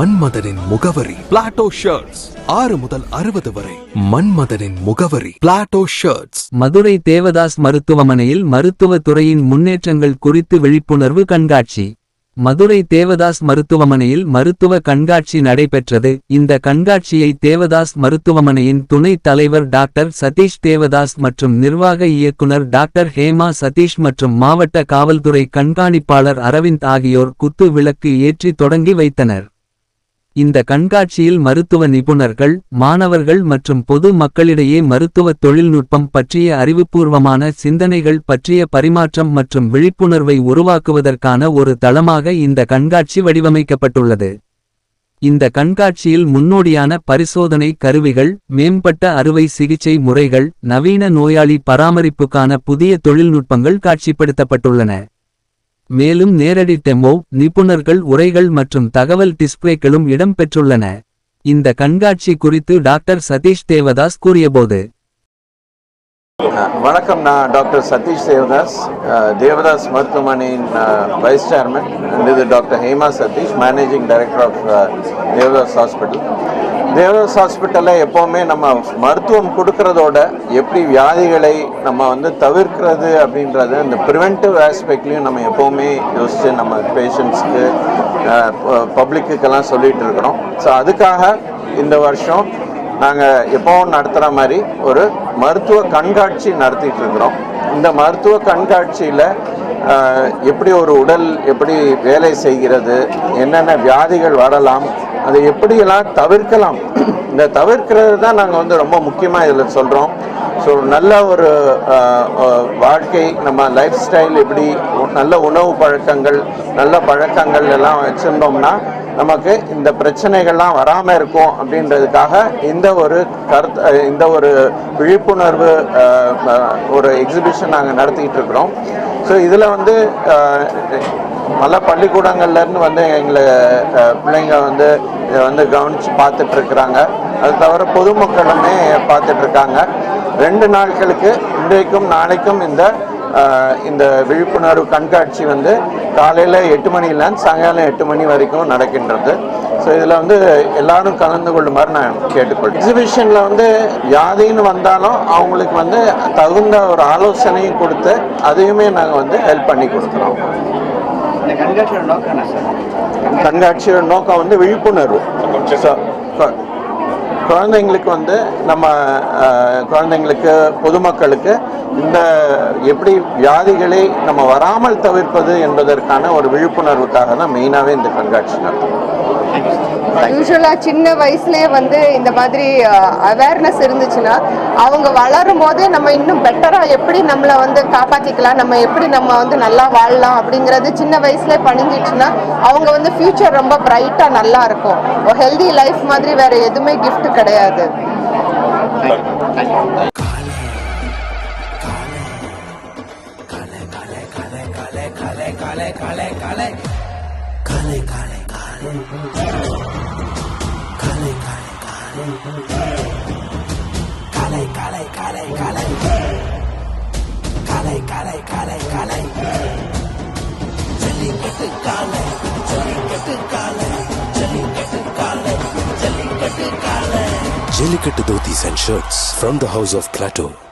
மன்மதனின் முகவரி Plato shirts ஆறு முதல் அறுபது வரை மன்மதனின் முகவரி பிளாட்டோ ஷர்ட்ஸ் மதுரை தேவதாஸ் மருத்துவமனையில் மருத்துவ துறையின் முன்னேற்றங்கள் குறித்து விழிப்புணர்வு கண்காட்சி. மதுரை தேவதாஸ் மருத்துவமனையில் மருத்துவ கண்காட்சி நடைபெற்றது. இந்த கண்காட்சியை தேவதாஸ் மருத்துவமனையின் துணைத் தலைவர் டாக்டர் சதீஷ் தேவதாஸ் மற்றும் நிர்வாக இயக்குனர் டாக்டர் ஹேமா சதீஷ் மற்றும் மாவட்ட காவல்துறை கண்காணிப்பாளர் அரவிந்த் ஆகியோர் குத்து விளக்கு ஏற்றி தொடங்கி வைத்தனர். இந்த கண்காட்சியில் மருத்துவ நிபுணர்கள் மாணவர்கள் மற்றும் பொது மக்களிடையே மருத்துவ தொழில்நுட்பம் பற்றிய அறிவுபூர்வமான சிந்தனைகள் பற்றிய பரிமாற்றம் மற்றும் விழிப்புணர்வை உருவாக்குவதற்கான ஒரு தளமாக இந்த கண்காட்சி வடிவமைக்கப்பட்டுள்ளது. இந்த கண்காட்சியில் முன்னோடியான பரிசோதனை கருவிகள் மேம்பட்ட அறுவை சிகிச்சை முறைகள் நவீன நோயாளி பராமரிப்புக்கான புதிய தொழில்நுட்பங்கள் காட்சிப்படுத்தப்பட்டுள்ளன. மேலும் நேரடி டெமோ நிபுணர்கள் உரைகள் மற்றும் தகவல் டிஸ்பிளேக்களும் இடம்பெற்றுள்ளன. இந்த கண்காட்சி குறித்து டாக்டர் சதீஷ் தேவதாஸ் கூறியபோது வணக்கம் நான் டாக்டர் சதீஷ் தேவதாஸ். தேவதாஸ் மருத்துவமனையின் வைஸ் சேர்மன் அண்ட் இது doctor Hema Satish managing director of Devadas hospital Devadas ஹாஸ்பிட்டலில் எப்போவுமே நம்ம மருத்துவம் கொடுக்கறதோட எப்படி வியாதிகளை நம்ம வந்து தவிர்க்கிறது அப்படின்றது அந்த ப்ரிவென்டிவ் ஆஸ்பெக்ட்லையும் நம்ம எப்போவுமே யோசித்து நம்ம பேஷண்ட்ஸ்க்கு பப்ளிக்குக்கெல்லாம் சொல்லிகிட்டு இருக்கிறோம். ஸோ அதுக்காக இந்த வருஷம் நாங்கள் எப்போவும் நடத்துகிற மாதிரி ஒரு மருத்துவ கண்காட்சி நடத்திட்டு இருக்கிறோம். இந்த மருத்துவ கண்காட்சியில் எப்படி ஒரு உடல் எப்படி வேலை செய்கிறது என்னென்ன வியாதிகள் வரலாம் அதை எப்படியெல்லாம் தவிர்க்கலாம் இந்த தவிர்க்கிறது தான் நாங்கள் வந்து ரொம்ப முக்கியமாக இதில் சொல்கிறோம் ஸோ நல்ல ஒரு வாழ்க்கை நம்ம லைஃப் ஸ்டைல் எப்படி நல்ல உணவு பழக்கங்கள் நல்ல பழக்கங்கள் எல்லாம் வச்சுருந்தோம்னா நமக்கு இந்த பிரச்சனைகள்லாம் வராமல் இருக்கும் அப்படின்றதுக்காக இந்த ஒரு கருத்து இந்த ஒரு விழிப்புணர்வு ஒரு எக்ஸிபிஷன் நாங்கள் நடத்திக்கிட்டு இருக்கிறோம். ஸோ இதில் வந்து அஹ், பல பள்ளிக்கூடங்கள்லேருந்து வந்து எங்களை பிள்ளைங்க வந்து இதை வந்து கவனித்து பார்த்துட்ருக்குறாங்க அது தவிர பொதுமக்களுமே பார்த்துட்ருக்காங்க ரெண்டு நாட்களுக்கு இன்றைக்கும் நாளைக்கும் இந்த இந்த விழிப்புணர்வு கண்காட்சி வந்து காலையில் எட்டு மணிலேருந்து சாயங்காலம் எட்டு மணி வரைக்கும் நடக்கின்றது. ஸோ இதில் வந்து எல்லாரும் கலந்து கொள்ளுமாறு நான் கேட்டுக்கொள்கிறேன். எக்ஸிபிஷனில் வந்து வியாதின்னு வந்தாலும் அவங்களுக்கு வந்து தகுந்த ஒரு ஆலோசனையும் கொடுத்து அதையுமே நாங்கள் வந்து ஹெல்ப் பண்ணி கொடுக்குறோம். இந்த கண்காட்சியோட நோக்கம் வந்து விழிப்புணர்வு. குழந்தைங்களுக்கு வந்து நம்ம குழந்தைங்களுக்கு பொதுமக்களுக்கு இந்த எப்படி வியாதிகளை நம்ம வராமல் தவிர்ப்பது என்பதற்கான ஒரு விழிப்புணர்வுக்காக தான் மெயினாகவே இந்த கண்காட்சி நடத்தும் யூஸ்வலாக சின்ன வயசுலயே வந்து இந்த மாதிரி அவேர்னஸ் இருந்துச்சுன்னா அவங்க வளரும் போதே நம்ம இன்னும் பெட்டராக எப்படி நம்மளை வந்து காப்பாற்றிக்கலாம் நம்ம எப்படி நம்ம வந்து நல்லா வாழலாம் அப்படிங்கிறது சின்ன வயசுலேயே பணிஞ்சிச்சுன்னா அவங்க வந்து ஃப்யூச்சர் ரொம்ப பிரைட்டாக நல்லா இருக்கும் ஹெல்தி லைஃப் மாதிரி வேற எதுவுமே gift கிடையாது काले काले Dhotis and Shirts from the House of Plateau.